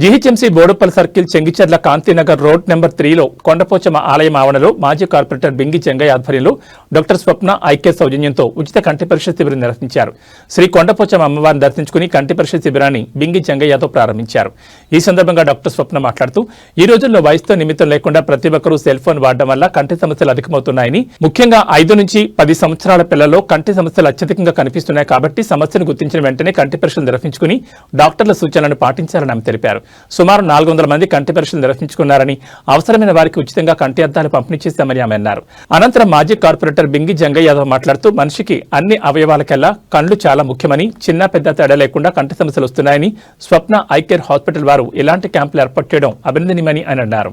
GHMC Boduppal circle Chengicherla Kantinagar road number త్రీలో కొండపోచమ్మ ఆలయం ఆవరణలో మాజీ కార్పొరేటర్ బింగి చెంగయ్య ఆధ్వర్యంలో డాక్టర్ స్వప్న ఐక్య సౌజన్యంతో ఉచిత కంటి పరీక్ష శిబిరం నిర్వహించారు. శ్రీ కొండపోచమ్మ అమ్మవారిని దర్శించుకుని కంటి పరీక్ష శిబిరాన్ని బింగి చెంగయ్యతో ప్రారంభించారు. ఈ సందర్భంగా డాక్టర్ స్వప్న మాట్లాడుతూ ఈ రోజుల్లో వయసుతో నిమిత్తం లేకుండా ప్రతి ఒక్కరూ సెల్ ఫోన్ వాడడం వల్ల కంటి సమస్యలు అధికమవుతున్నాయని ముఖ్యంగా ఐదు నుంచి పది సంవత్సరాల పిల్లల్లో కంటి సమస్యలు అత్యధికంగా కనిపిస్తున్నాయి కాబట్టి సమస్యను గుర్తించిన వెంటనే కంటి పరీక్షలు నిర్వహించుకుని డాక్టర్ల సూచనలను పాటించాలని ఆమె తెలిపారు. సుమారు నాలుగు వందల మంది కంటి పరీక్షలు నిర్వహించుకున్నారని అవసరమైన వారికి ఉచితంగా కంటి అద్దాలు పంపిణీ చేశామని ఆమె అన్నారు. అనంతరం మాజీ కార్పొరేటర్ బింగి జంగయ్య యాదవ్ మాట్లాడుతూ మనిషికి అన్ని అవయవాలకెల్లా కళ్ళు చాలా ముఖ్యమని చిన్న పెద్ద తేడా లేకుండా కంటి సమస్యలు వస్తున్నాయని స్వప్న ఐకేర్ హాస్పిటల్ వారు ఇలాంటి క్యాంపులు ఏర్పాటు చేయడం అభినందనీయమని ఆయన అన్నారు.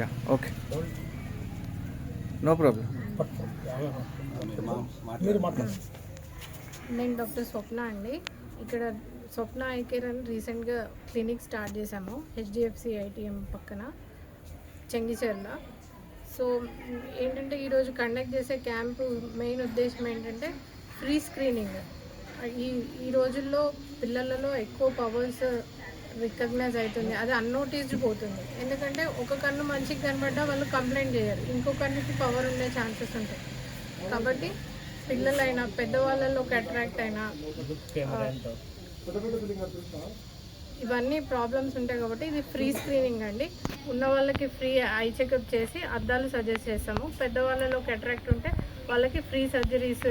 యా ఓకే నో ప్రాబ్లం నేను డాక్టర్ స్వప్న అండి. ఇక్కడ స్వప్న ఐకేర్ అని రీసెంట్గా క్లినిక్ స్టార్ట్ చేశాము హెచ్డిఎఫ్సి ఐటీఎం పక్కన చెంగిచెర్ల. సో ఏంటంటే ఈరోజు కండక్ట్ చేసే క్యాంపు మెయిన్ ఉద్దేశం ఏంటంటే ఫ్రీ స్క్రీనింగ్. ఈ ఈ రోజుల్లో పిల్లలలో ఎక్కువ పవర్స్ రికగ్నైజ్ అవుతుంది. అది అన్నోటీస్డ్ పోతుంది. ఎందుకంటే ఒక కన్ను మంచిగా కనబడ్డా వాళ్ళు కంప్లైంట్ చేయరు. ఇంకో కన్నుకి పవర్ ఉండే ఛాన్సెస్ ఉంటాయి. కాబట్టి పిల్లలైనా పెద్దవాళ్ళలో అట్రాక్ట్ అయినా ఇవన్నీ ప్రాబ్లమ్స్ ఉంటాయి కాబట్టి ఇది ఫ్రీ స్క్రీనింగ్ అండి. ఉన్న వాళ్ళకి ఫ్రీ ఐ చెకప్ చేసి అద్దాలు సజెస్ట్ చేస్తాము. పెద్దవాళ్ళలో అట్రాక్ట్ ఉంటే వాళ్ళకి ఫ్రీ సర్జరీస్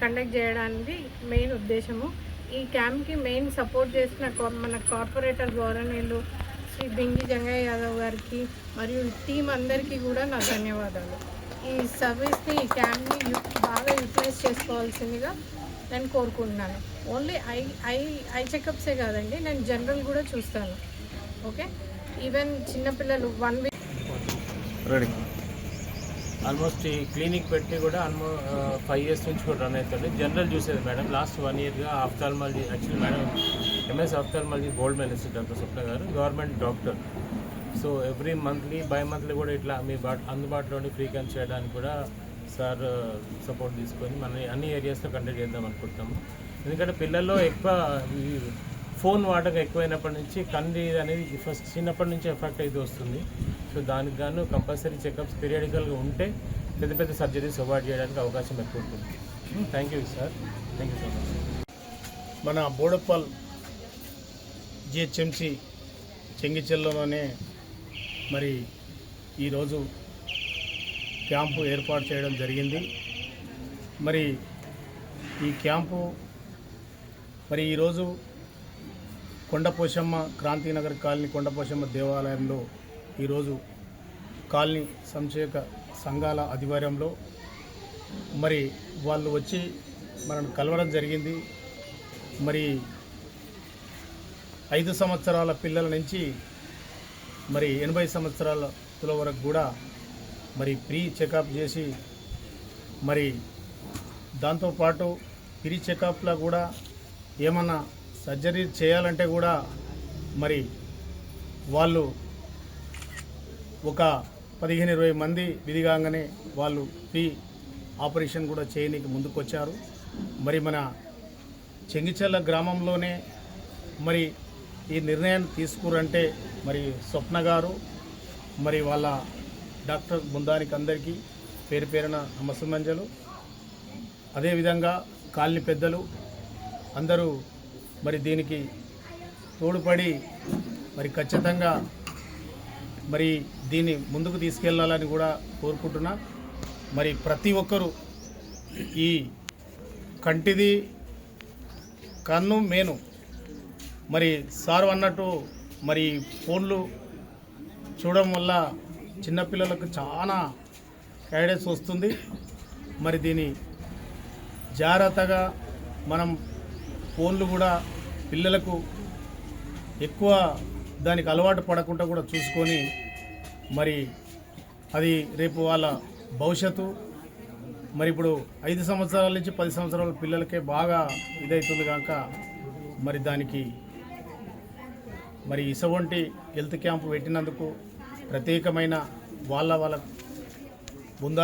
కండక్ట్ చేయడానికి మెయిన్ ఉద్దేశము. ఈ క్యాంప్కి మెయిన్ సపోర్ట్ చేసిన మన కార్పొరేటర్ గౌరవనీయులు శ్రీ బింగి జంగయ్య యాదవ్ గారికి మరియు టీం అందరికీ కూడా నా ధన్యవాదాలు. ఈ సర్వీస్ని ఈ క్యాంప్ని బాగా యూటిలైజ్ చేసుకోవాల్సిందిగా నేను కోరుకుంటున్నాను. ఓన్లీ ఐ ఐ ఐ చెకప్సే కాదండి నేను జనరల్ కూడా చూస్తాను. ఓకే? ఈవెన్ చిన్నపిల్లలు వన్ వీక్ రెడీ. ఆల్మోస్ట్ ఈ క్లినిక్ పెట్టి కూడా ఆల్మో ఫైవ్ ఇయర్స్ నుంచి కూడా రన్ అవుతుంది. జనరల్ చూసేది madam? Last one ఇయర్గా ophthalmology actually madam MS ophthalmology gold medalist doctor Swapna garu government doctor so every monthly bimonthly కూడా ఇట్లా మీ బా అందుబాటులోని ఫ్రీ చేయడానికి కూడా సార్ సపోర్ట్ తీసుకొని మన అన్ని ఏరియాస్లో కండక్ట్ చేద్దాం అనుకుంటున్నాము. ఎందుకంటే పిల్లల్లో ఎక్కువ ఫోన్ వాడకం ఎక్కువైనప్పటి నుంచి కంది అనేది ఫస్ట్ చిన్నప్పటి నుంచి ఎఫెక్ట్ అయితే వస్తుంది. సో దానికి గాను కంపల్సరీ చెకప్స్ పీరియాడికల్గా ఉంటే పెద్ద పెద్ద సర్జరీస్ అవాయిడ్ చేయడానికి అవకాశం ఎక్కువ ఉంటుంది. Thank you sir. Thank you so much. మన బోడప్పల్ జిహెచ్ఎంసి చెంగిచెల్లోనే మరి ఈరోజు క్యాంపు ఏర్పాటు చేయడం జరిగింది. మరి ఈ క్యాంపు మరి ఈరోజు కొండపోశమ్మ క్రాంతినగర్ కాలనీ కొండపోశమ్మ దేవాలయంలో ఈరోజు కాలనీ సంక్షేక సంఘాల ఆధ్వర్యంలో మరి వాళ్ళు వచ్చి మనల్ని కలవడం జరిగింది. మరి ఐదు సంవత్సరాల పిల్లల నుంచి మరి ఎనభై సంవత్సరాల వరకు కూడా మరి ప్రీ చెకప్ చేసి మరి దాంతోపాటు ప్రీ చెకప్లో కూడా ఏమన్నా సర్జరీ చేయాలంటే కూడా మరి వాళ్ళు ఒక పదిహేను ఇరవై మంది విధిగానే వాళ్ళు ఫ్రీ ఆపరేషన్ కూడా చేయనీకి ముందుకొచ్చారు. మరి మన చెంగిచెల్ల గ్రామంలోనే మరి ఈ నిర్ణయం తీసుకురంటే మరి స్వప్న గారు మరి వాళ్ళ డాక్టర్ బృందానికి అందరికీ పేరు పేరున నమస్సుమంజలు అదేవిధంగా కాలనీ పెద్దలు అందరూ మరి దీనికి తోడ్పడి మరి ఖచ్చితంగా మరి దీన్ని ముందుకు తీసుకెళ్ళాలని కూడా కోరుకుంటున్నా. మరి ప్రతి ఒక్కరూ ఈ కంటిది కన్ను మేను. మరి సార్ అన్నట్టు మరి ఫోన్లు చూడడం వల్ల చిన్నపిల్లలకు చాలా గైడెన్స్ వస్తుంది. మరి దీని జాగ్రత్తగా మనం ఫోన్లు కూడా పిల్లలకు ఎక్కువ దానికి అలవాటు పడకుండా కూడా చూసుకొని మరి అది రేపు వాళ్ళ భవిష్యత్తు. మరి ఇప్పుడు ఐదు సంవత్సరాల నుంచి పది సంవత్సరాల పిల్లలకే బాగా ఇదవుతుంది కనుక మరి దానికి మరి ఇసవంటి హెల్త్ క్యాంప్ పెట్టినందుకు ప్రత్యేకమైన వాళ్ళ వాళ్ళ